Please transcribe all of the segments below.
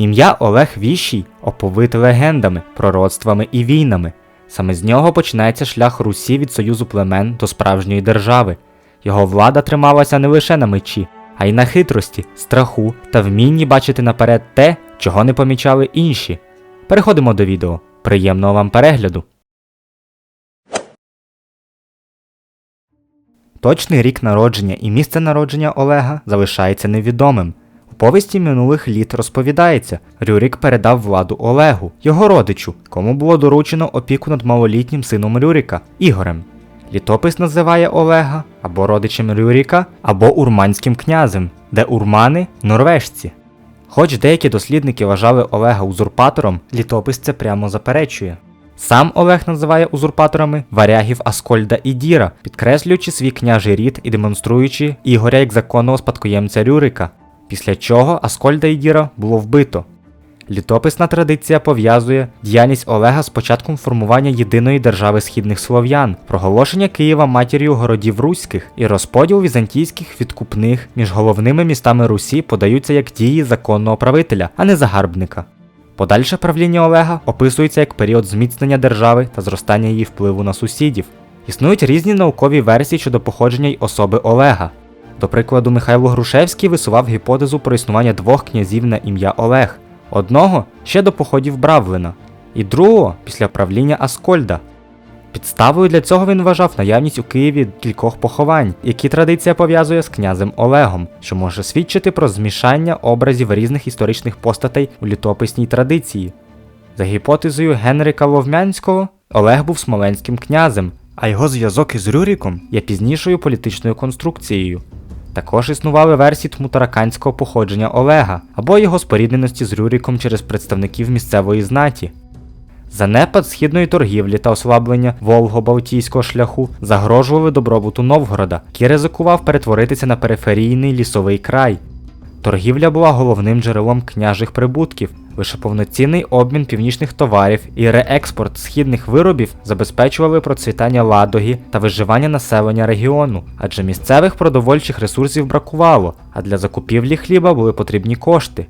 Ім'я Олег Віщий оповите легендами, пророцтвами і війнами. Саме з нього починається шлях Русі від союзу племен до справжньої держави. Його влада трималася не лише на мечі, а й на хитрості, страху та вмінні бачити наперед те, чого не помічали інші. Переходимо до відео. Приємного вам перегляду! Точний рік народження і місце народження Олега залишається невідомим. Повісті минулих літ розповідається, Рюрік передав владу Олегу, його родичу, кому було доручено опіку над малолітнім сином Рюріка Ігорем. Літопис називає Олега або родичем Рюріка, або урманським князем, де урмани норвежці. Хоч деякі дослідники вважали Олега узурпатором, літопис це прямо заперечує. Сам Олег називає узурпаторами варягів Аскольда і Діра, підкреслюючи свій княжий рід і демонструючи Ігоря як законного спадкоємця Рюрика, після чого Аскольда і Діра було вбито. Літописна традиція пов'язує діяльність Олега з початком формування єдиної держави східних слов'ян, проголошення Києва матір'ю городів руських і розподіл візантійських відкупних між головними містами Русі подаються як дії законного правителя, а не загарбника. Подальше правління Олега описується як період зміцнення держави та зростання її впливу на сусідів. Існують різні наукові версії щодо походження й особи Олега. До прикладу, Михайло Грушевський висував гіпотезу про існування двох князів на ім'я Олег, одного ще до походів Бравлина, і другого після правління Аскольда. Підставою для цього він вважав наявність у Києві кількох поховань, які традиція пов'язує з князем Олегом, що може свідчити про змішання образів різних історичних постатей у літописній традиції. За гіпотезою Генрика Ловмянського, Олег був смоленським князем, а його зв'язок із Рюріком є пізнішою політичною конструкцією. Також існували версії тмутараканського походження Олега або його спорідненості з Рюріком через представників місцевої знаті. Занепад східної торгівлі та ослаблення Волго-Балтійського шляху загрожували добробуту Новгорода, який ризикував перетворитися на периферійний лісовий край. Торгівля була головним джерелом княжих прибутків, лише повноцінний обмін північних товарів і реекспорт східних виробів забезпечували процвітання ладоги та виживання населення регіону, адже місцевих продовольчих ресурсів бракувало, а для закупівлі хліба були потрібні кошти.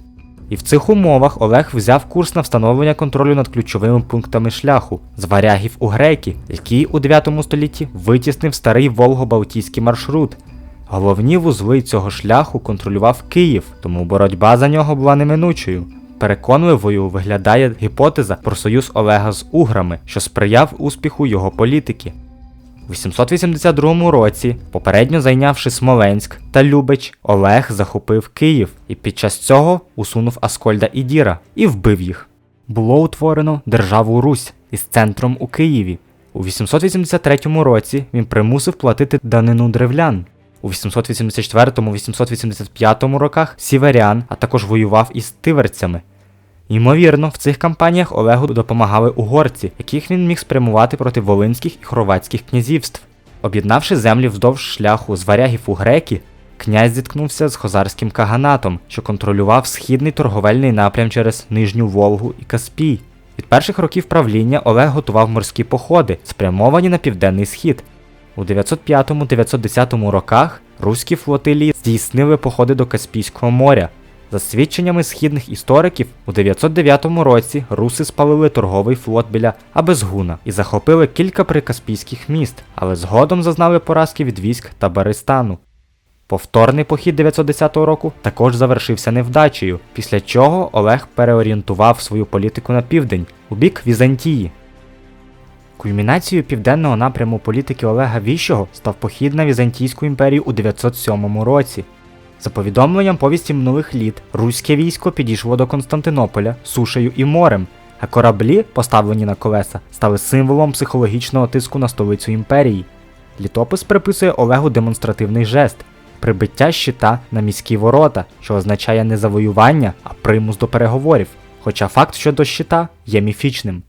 І в цих умовах Олег взяв курс на встановлення контролю над ключовими пунктами шляху з варягів у греки, який у 9 столітті витіснив старий Волго-Балтійський маршрут. Головні вузли цього шляху контролював Київ, тому боротьба за нього була неминучою. Переконливою виглядає гіпотеза про союз Олега з уграми, що сприяв успіху його політики. У 882 році, попередньо зайнявши Смоленськ та Любич, Олег захопив Київ і під час цього усунув Аскольда і Діра і вбив їх. Було утворено державу Русь із центром у Києві. У 883 році він примусив платити данину древлян. У 884-885 роках сіверян, а також воював із тиверцями. Ймовірно, в цих кампаніях Олегу допомагали угорці, яких він міг спрямувати проти волинських і хорватських князівств. Об'єднавши землі вздовж шляху з варягів у греки, князь зіткнувся з хозарським каганатом, що контролював східний торговельний напрям через Нижню Волгу і Каспій. Від перших років правління Олег готував морські походи, спрямовані на південний схід. У 905-910 роках руські флотилії здійснили походи до Каспійського моря. За свідченнями східних істориків, у 909 році руси спалили торговий флот біля Абезгуна і захопили кілька прикаспійських міст, але згодом зазнали поразки від військ Табаристану. Повторний похід 910 року також завершився невдачею, після чого Олег переорієнтував свою політику на південь у бік Візантії. Кульмінацією південного напряму політики Олега Віщого став похід на Візантійську імперію у 907 році. За повідомленням повісті минулих літ, руське військо підійшло до Константинополя сушею і морем, а кораблі, поставлені на колеса, стали символом психологічного тиску на столицю імперії. Літопис приписує Олегу демонстративний жест прибиття щита на міські ворота, що означає не завоювання, а примус до переговорів. Хоча факт щодо щита є міфічним.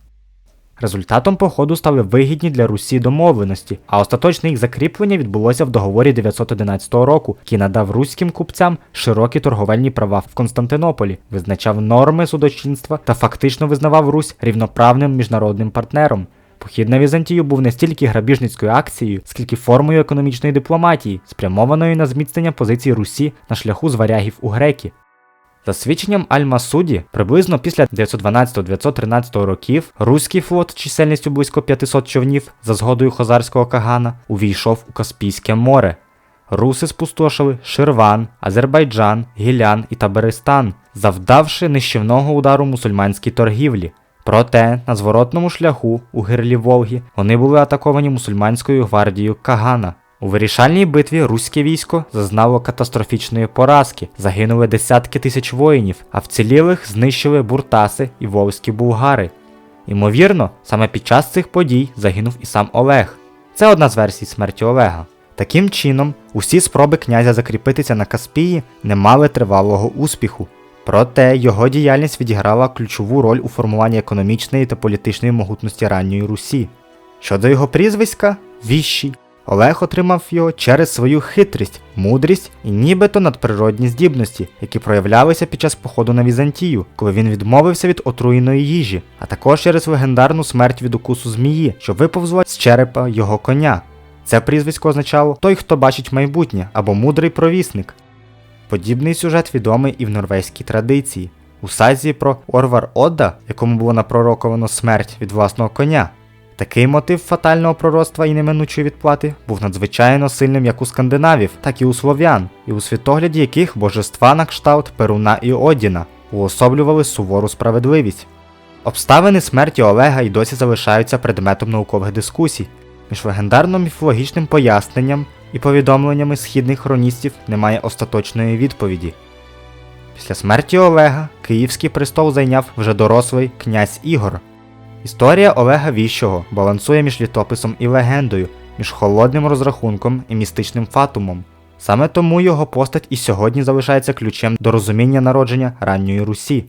Результатом походу стали вигідні для Русі домовленості, а остаточне їх закріплення відбулося в договорі 911 року, який надав руським купцям широкі торговельні права в Константинополі, визначав норми судочинства та фактично визнавав Русь рівноправним міжнародним партнером. Похід на Візантію був не стільки грабіжницькою акцією, скільки формою економічної дипломатії, спрямованою на зміцнення позицій Русі на шляху з варягів у греки. За свідченням Аль-Масуді, приблизно після 912-913 років руський флот чисельністю близько 500 човнів за згодою хозарського кагана увійшов у Каспійське море. Руси спустошили Ширван, Азербайджан, Гілян і Таберистан, завдавши нищівного удару мусульманській торгівлі. Проте на зворотному шляху у гирлі Волги вони були атаковані мусульманською гвардією Кагана. У вирішальній битві руське військо зазнало катастрофічної поразки, загинули десятки тисяч воїнів, а вцілілих знищили буртаси і волзькі булгари. Ймовірно, саме під час цих подій загинув і сам Олег. Це одна з версій смерті Олега. Таким чином, усі спроби князя закріпитися на Каспії не мали тривалого успіху. Проте його діяльність відіграла ключову роль у формуванні економічної та політичної могутності ранньої Русі. Щодо його прізвиська Віщий, Олег отримав його через свою хитрість, мудрість і нібито надприродні здібності, які проявлялися під час походу на Візантію, коли він відмовився від отруєної їжі, а також через легендарну смерть від укусу змії, що виповзла з черепа його коня. Це прізвисько означало той, хто бачить майбутнє або мудрий провісник. Подібний сюжет відомий і в норвезькій традиції. У сазі про Орвар Одда, якому було напророковано смерть від власного коня. Такий мотив фатального пророцтва і неминучої відплати був надзвичайно сильним як у скандинавів, так і у слов'ян, і у світогляді яких божества на кшталт Перуна і Одіна уособлювали сувору справедливість. Обставини смерті Олега й досі залишаються предметом наукових дискусій. Між легендарно-міфологічним поясненням і повідомленнями східних хроністів немає остаточної відповіді. Після смерті Олега Київський престол зайняв вже дорослий князь Ігор. Історія Олега Віщого балансує між літописом і легендою, між холодним розрахунком і містичним фатумом. Саме тому його постать і сьогодні залишається ключем до розуміння народження ранньої Русі.